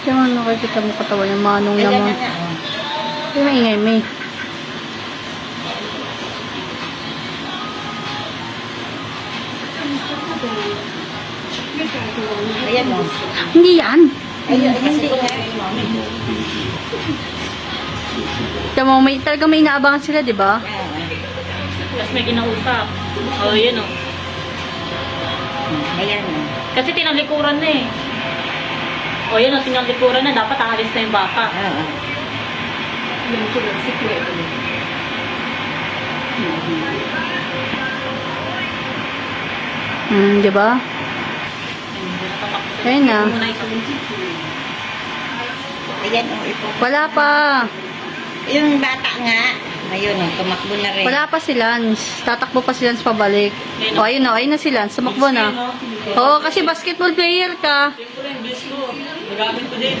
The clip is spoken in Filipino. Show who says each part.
Speaker 1: Siya man nakikita mo katawan niya, manong naman.
Speaker 2: oh.
Speaker 1: Ay, maingay, may.
Speaker 2: Ayan o.
Speaker 1: Hindi yan.
Speaker 2: Ayun, hindi
Speaker 1: mo, may, talagang may inaabangan sila, di ba?
Speaker 3: Tapos may kinausap. Oh, yun oh.
Speaker 2: Ayan o.
Speaker 3: Kasi tinalikuran na eh. O yun oh, tinalikuran na. Dapat aalis na yung bata.
Speaker 2: Oo.
Speaker 1: Hmm, di ba? Ayun na.
Speaker 2: Ayan.
Speaker 1: Wala pa.
Speaker 2: Yung bata nga. Ayun o. Tumakbo na rin.
Speaker 1: Wala pa si Lance. Tatakbo pa si Lance pabalik. O, ayun na. Ayun na si Lance. Tumakbo na. Oo, kasi basketball player ka.
Speaker 3: Siyempre, yung bilis ko. Nagamit ko din.